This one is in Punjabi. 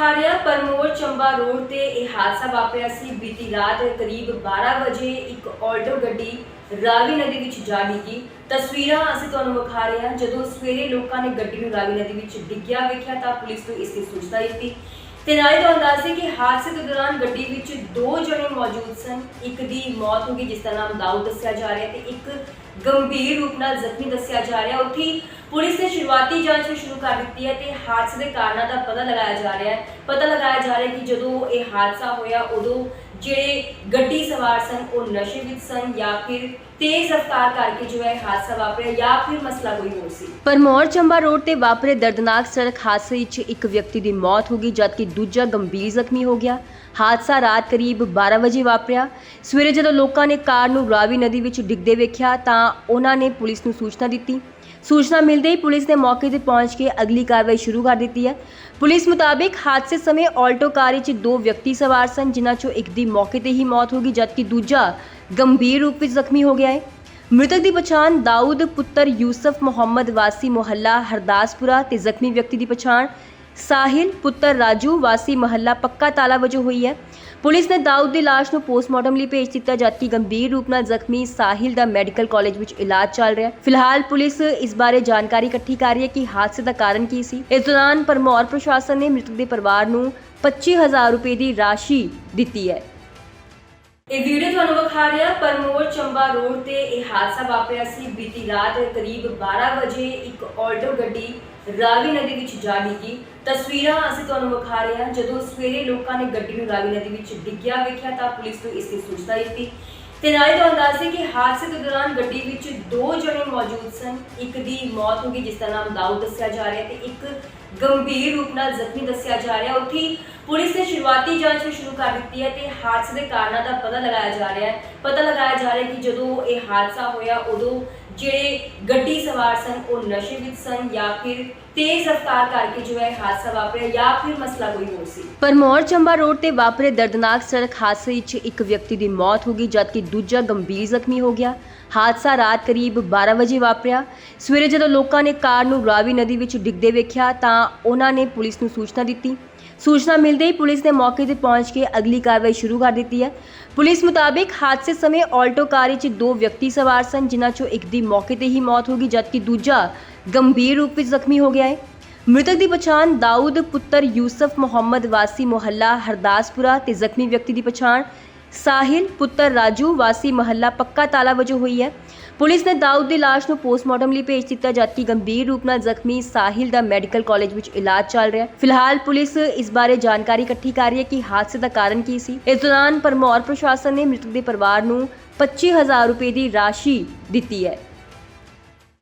ਵਿਖਾ ਪਰਮੋਰ ਚੰਬਾ ਰੋਡ ਤੇ ਇਹ ਹਾਦਸਾ ਵਾਪਰਿਆ ਸੀ। ਬੀਤੀ ਰਾਤ ਕਰੀਬ 12 ਵਜੇ ਇੱਕ ਆਲਟੋ ਗੱਡੀ ਰਾਵੀ ਨਦੀ ਵਿੱਚ ਜਾ ਡਿੱਗੀ। ਤਸਵੀਰਾਂ ਅਸੀਂ ਤੁਹਾਨੂੰ ਵਿਖਾ ਰਹੇ ਹਾਂ। ਜਦੋਂ ਸਵੇਰੇ ਲੋਕਾਂ ਨੇ ਗੱਡੀ ਨੂੰ ਰਾਵੀ ਨਦੀ ਵਿੱਚ ਡਿੱਗਿਆ ਵੇਖਿਆ ਤਾਂ ਪੁਲਿਸ ਨੂੰ ਇਸ ਦੀ ਸੂਚਨਾ ਦਿੱਤੀ। ਤੇ ਨਾਲੇ ਤੁਹਾਨੂੰ ਦੱਸ ਦਈਏ ਕਿ ਹਾਦਸੇ ਦੇ ਦੌਰਾਨ ਗੱਡੀ ਵਿੱਚ ਦੋ ਜਣੇ ਮੌਜੂਦ ਸਨ। ਇੱਕ ਦੀ ਮੌਤ ਹੋ ਗਈ, ਜਿਸ ਦਾ ਨਾਮ ਦਾਊਦ ਦੱਸਿਆ ਜਾ ਰਿਹਾ ਤੇ ਇੱਕ ਗੰਭੀਰ ਰੂਪ ਨਾਲ ਜ਼ਖਮੀ ਦੱਸਿਆ ਜਾ ਰਿਹਾ ਉੱਥੇ ਪੁਲਿਸ ਨੇ ਸ਼ੁਰੂਆਤੀ ਜਾਂਚ ਵੀ ਸ਼ੁਰੂ ਕਰ ਦਿੱਤੀ ਹੈ ਤੇ ਹਾਦਸੇ ਦੇ ਕਾਰਨਾਂ ਦਾ ਪਤਾ ਲਗਾਇਆ ਜਾ ਰਿਹਾ ਹੈ। ਪਤਾ ਲਗਾਇਆ ਜਾ ਰਿਹਾ ਕਿ ਜਦੋਂ ਇਹ ਹਾਦਸਾ ਹੋਇਆ, ਉਦੋਂ ਜਿਹੜੇ ਗੱਡੀ ਸਵਾਰ ਸਨ, ਉਹ ਨਸ਼ੇ ਵਿੱਚ ਸਨ ਜਾਂ ਫਿਰ ਤੇਜ਼ ਰਫ਼ਤਾਰ ਕਰਕੇ ਜੋ ਹੈ ਹਾਦਸਾ ਵਾਪਰਿਆ ਜਾਂ ਫਿਰ ਮਸਲਾ ਕੋਈ ਹੋਰ ਸੀ। ਪਰਮੌਰ ਚੰਬਾ ਰੋਡ ਤੇ ਵਾਪਰੇ ਦਰਦਨਾਕ ਸੜਕ ਹਾਦਸੇ ਵਿੱਚ ਇੱਕ ਵਿਅਕਤੀ ਦੀ ਮੌਤ ਹੋ ਗਈ, ਜਦਕਿ ਦੂਜਾ ਗੰਭੀਰ ਜ਼ਖਮੀ ਹੋ ਗਿਆ। ਹਾਦਸਾ ਰਾਤ ਕਰੀਬ 12 ਵਜੇ ਵਾਪਰਿਆ। ਸਵੇਰੇ ਜਦੋਂ ਲੋਕਾਂ ਨੇ ਕਾਰ ਨੂੰ ਰਾਵੀ ਨਦੀ ਵਿੱਚ ਡਿੱਗਦੇ ਵੇਖਿਆ ਤਾਂ ਉਹਨਾਂ ਨੇ ਪੁਲਿਸ ਨੂੰ ਸੂਚਨਾ ਦਿੱਤੀ ਸੂਚਨਾ ਮਿਲਦੇ ਹੀ ਪੁਲਿਸ ਨੇ ਮੌਕੇ ਤੇ ਪਹੁੰਚ ਕੇ ਅਗਲੀ ਕਾਰਵਾਈ ਸ਼ੁਰੂ ਕਰ ਦਿੱਤੀ ਹੈ। ਪੁਲਿਸ ਮੁਤਾਬਿਕ ਹਾਦਸੇ ਸਮੇਂ ਆਲਟੋ ਕਾਰ ਵਿੱਚ ਦੋ ਵਿਅਕਤੀ ਸਵਾਰ ਸਨ, ਜਿਨ੍ਹਾਂ ਚੋਂ ਇੱਕ ਦੀ ਮੌਕੇ ਤੇ ਹੀ ਮੌਤ ਹੋ ਗਈ, ਜਦਕਿ ਦੂਜਾ ਗੰਭੀਰ ਰੂਪ ਵਿੱਚ ਜ਼ਖਮੀ ਹੋ ਗਿਆ ਹੈ। ਮ੍ਰਿਤਕ ਦੀ ਪਛਾਣ ਦਾਊਦ ਪੁੱਤਰ ਯੂਸਫ ਮੁਹੰਮਦ ਵਾਸੀ ਮੁਹੱਲਾ ਹਰਦਾਸਪੁਰਾ ਤੇ ਜ਼ਖਮੀ ਵਿਅਕਤੀ ਦੀ ਪਛਾਣ ਸਾਹਿਲ, ਪੁੱਤਰ ਰਾਜੂ, ਵਾਸੀ ਮਹੱਲਾ ਪੱਕਾ ਤਾਲਾ ਵਜੋਂ ਹੋਈ ਹੈ। ਪੁਲਿਸ ਨੇ ਦਾਊਦ ਦੀ ਲਾਸ਼ ਨੂੰ ਪੋਸਟਮਾਰਟਮ ਲਈ ਭੇਜ ਦਿੱਤਾ। ਜਦਕਿ ਗੰਭੀਰ ਰੂਪ ਨਾਲ ਜ਼ਖਮੀ ਸਾਹਿਲ ਦਾ ਮੈਡੀਕਲ ਕਾਲਜ ਵਿੱਚ ਇਲਾਜ ਚੱਲ ਰਿਹਾ ਹੈ। ਫਿਲਹਾਲ ਪੁਲਿਸ ਇਸ ਬਾਰੇ ਜਾਣਕਾਰੀ ਇਕੱਠੀ ਕਰ ਰਹੀ ਹੈ ਕਿ ਹਾਦਸੇ ਦਾ ਕਾਰਨ ਕੀ ਸੀ। ਇਸ ਦੌਰਾਨ ਪਰਮੌਰ ਪ੍ਰਸ਼ਾਸਨ ਨੇ ਮ੍ਰਿਤਕ ਦੇ ਪਰਿਵਾਰ ਨੂੰ 25000 ਰੁਪਏ ਦੀ ਰਾਸ਼ੀ ਦਿੱਤੀ ਹੈ। ਇਹ ਵੀਡੀਓ ਤੁਹਾਨੂੰ ਵਿਖਾ ਰਿਹਾ, ਪਰਮੋਰ ਚੰਬਾ ਰੋਡ ਤੇ ਇਹ ਹਾਦਸਾ ਵਾਪਰਿਆ ਸੀ। ਬੀਤੀ ਰਾਤ ਕਰੀਬ 12 ਵਜੇ ਇੱਕ ਆਲਟੋ ਗੱਡੀ ਰਾਵੀ ਨਦੀ ਵਿੱਚ ਜਾ ਡਿੱਗੀ। ਤਸਵੀਰਾਂ ਅਸੀਂ ਤੁਹਾਨੂੰ ਵਿਖਾ ਰਹੇ ਹਾਂ। ਜਦੋਂ ਸਵੇਰੇ ਲੋਕਾਂ ਨੇ ਗੱਡੀ ਨੂੰ ਰਾਵੀ ਨਦੀ ਵਿੱਚ ਡਿੱਗਿਆ ਵੇਖਿਆ ਤਾਂ ਪੁਲਿਸ ਨੂੰ ਇਸ ਦੀ ਸੂਚਨਾ ਦਿੱਤੀ। ਤੇ ਨਾਲੇ ਤੁਹਾਨੂੰ ਦੱਸ ਦਈਏ ਕਿ ਹਾਦਸੇ ਦੇ ਦੌਰਾਨ ਗੱਡੀ ਵਿੱਚ ਦੋ ਜਣੇ ਮੌਜੂਦ ਸਨ। ਇੱਕ ਦੀ ਮੌਤ ਹੋ ਗਈ, ਜਿਸ ਦਾ ਨਾਮ ਦਾਊਦ ਦੱਸਿਆ ਜਾ ਰਿਹਾ ਤੇ ਇੱਕ ਗੰਭੀਰ ਰੂਪ ਨਾਲ ਜ਼ਖਮੀ ਦੱਸਿਆ ਜਾ ਰਿਹਾ ਉੱਥੇ ਪੁਲਿਸ ਨੇ ਸ਼ੁਰੂਆਤੀ ਜਾਂਚ ਵੀ ਸ਼ੁਰੂ ਕਰ ਦਿੱਤੀ ਹੈ ਤੇ ਹਾਦਸੇ ਦੇ ਕਾਰਨਾਂ ਦਾ ਪਤਾ ਲਗਾਇਆ ਜਾ ਰਿਹਾ ਹੈ। ਪਤਾ ਲਗਾਇਆ ਜਾ ਰਿਹਾ ਕਿ ਜਦੋਂ ਇਹ ਹਾਦਸਾ ਹੋਇਆ, ਉਦੋਂ ਜਿਹੜੇ ਗੱਡੀ ਸਵਾਰ ਸਨ, ਉਹ ਨਸ਼ੇ ਵਿੱਚ ਸਨ ਜਾਂ ਫਿਰ ਤੇਜ਼ ਰਫ਼ਤਾਰ ਕਰਕੇ ਜੋ ਹੈ ਹਾਦਸਾ ਵਾਪਰਿਆ ਜਾਂ ਫਿਰ ਮਸਲਾ ਕੋਈ ਹੋਰ ਸੀ। ਪਰਮੌਰ ਚੰਬਾ ਰੋਡ ਤੇ ਵਾਪਰੇ ਦਰਦਨਾਕ ਸੜਕ ਹਾਦਸੇ ਵਿੱਚ ਇੱਕ ਵਿਅਕਤੀ ਦੀ ਮੌਤ ਹੋ ਗਈ, ਜਦਕਿ ਦੂਜਾ ਗੰਭੀਰ ਜ਼ਖਮੀ ਹੋ ਗਿਆ। ਹਾਦਸਾ ਰਾਤ ਕਰੀਬ 12 ਵਜੇ ਵਾਪਰਿਆ। ਸਵੇਰੇ ਜਦੋਂ ਲੋਕਾਂ ਨੇ ਕਾਰ ਨੂੰ ਰਾਵੀ ਨਦੀ ਵਿੱਚ ਡਿੱਗਦੇ ਵੇਖਿਆ, ਤਾਂ ਉਹਨਾਂ ਨੇ ਪੁਲਿਸ ਨੂੰ ਸੂਚਨਾ ਦਿੱਤੀ ਸੂਚਨਾ ਮਿਲਦੇ ਹੀ ਪੁਲਿਸ ਨੇ ਮੌਕੇ ਤੇ ਪਹੁੰਚ ਕੇ ਅਗਲੀ ਕਾਰਵਾਈ ਸ਼ੁਰੂ ਕਰ ਦਿੱਤੀ ਹੈ। ਪੁਲਿਸ ਮੁਤਾਬਿਕ ਹਾਦਸੇ ਸਮੇਂ ਆਲਟੋ ਕਾਰ ਵਿੱਚ ਦੋ ਵਿਅਕਤੀ ਸਵਾਰ ਸਨ, ਜਿਨ੍ਹਾਂ ਚੋਂ ਇੱਕ ਦੀ ਮੌਕੇ ਤੇ ਹੀ ਮੌਤ ਹੋ ਗਈ, ਜਦਕਿ ਦੂਜਾ ਗੰਭੀਰ ਰੂਪ ਵਿੱਚ ਜ਼ਖਮੀ ਹੋ ਗਿਆ ਹੈ। ਮ੍ਰਿਤਕ ਦੀ ਪਛਾਣ ਦਾਊਦ ਪੁੱਤਰ ਯੂਸਫ ਮੁਹੰਮਦ ਵਾਸੀ ਮੁਹੱਲਾ ਹਰਦਾਸਪੁਰਾ ਤੇ ਜ਼ਖਮੀ ਵਿਅਕਤੀ ਦੀ ਪਛਾਣ ਸਾਹਿਲ, ਪੁੱਤਰ ਰਾਜੂ, ਵਾਸੀ ਮਹੱਲਾ ਪੱਕਾ ਤਾਲਾ ਵਜੋਂ ਹੋਈ ਹੈ। ਪੁਲਿਸ ਨੇ ਦਾਊਦ ਦੀ ਲਾਸ਼ ਨੂੰ ਪੋਸਟਮਾਰਟਮ ਲਈ ਭੇਜ ਦਿੱਤਾ। ਜਦਕਿ ਗੰਭੀਰ ਰੂਪ ਨਾਲ ਜ਼ਖਮੀ ਸਾਹਿਲ ਦਾ ਮੈਡੀਕਲ ਕਾਲਜ ਵਿੱਚ ਇਲਾਜ ਚੱਲ ਰਿਹਾ ਹੈ। ਫਿਲਹਾਲ ਪੁਲਿਸ ਇਸ ਬਾਰੇ ਜਾਣਕਾਰੀ ਇਕੱਠੀ ਕਰ ਰਹੀ ਹੈ ਕਿ ਹਾਦਸੇ ਦਾ ਕਾਰਨ ਕੀ ਸੀ। ਇਸ ਦੌਰਾਨ ਪਰਮੌਰ ਪ੍ਰਸ਼ਾਸਨ ਨੇ ਮ੍ਰਿਤਕ ਦੇ ਪਰਿਵਾਰ ਨੂੰ 25000 ਰੁਪਏ ਦੀ ਰਾਸ਼ੀ ਦਿੱਤੀ ਹੈ।